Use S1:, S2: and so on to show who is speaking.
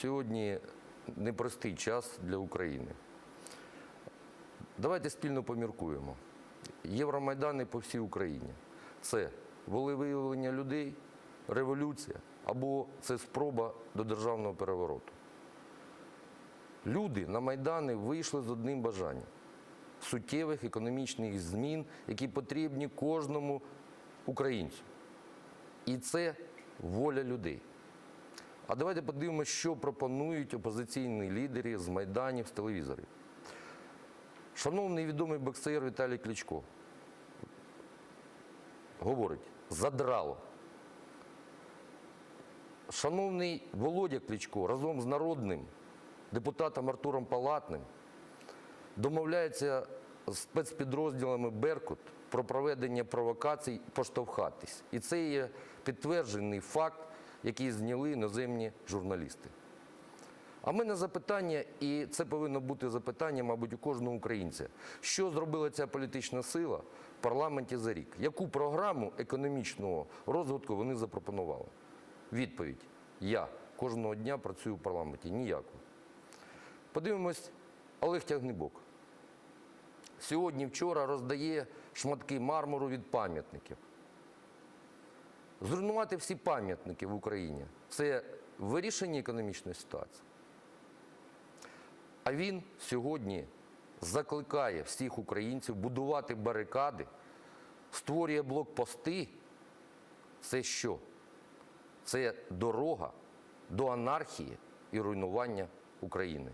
S1: Сьогодні непростий час для України. Давайте спільно поміркуємо. Євромайдани по всій Україні. Це волевиявлення людей, революція або це спроба до державного перевороту. Люди на Майдани вийшли з одним бажанням суттєвих економічних змін, які потрібні кожному українцю. І це воля людей. А давайте подивимося, що пропонують опозиційні лідери з майданів, з телевізорів. Шановний відомий боксер Віталій Кличко говорить, задрало. Шановний Володя Кличко разом з народним депутатом Артуром Палатним домовляється з спецпідрозділами Беркут про проведення провокацій поштовхатись. І це є підтверджений факт, який зняли іноземні журналісти. А мене запитання, і це повинно бути запитання, мабуть, у кожного українця. Що зробила ця політична сила в парламенті за рік? Яку програму економічного розвитку вони запропонували? Відповідь: я кожного дня працюю в парламенті. Ніяку. Подивимось, Олег Тягнебок. Сьогодні, вчора роздає шматки мармуру від пам'ятників. Зруйнувати всі пам'ятники в Україні це вирішення економічної ситуації. А він сьогодні закликає всіх українців будувати барикади, створює блокпости. Це що? Це дорога до анархії і руйнування України.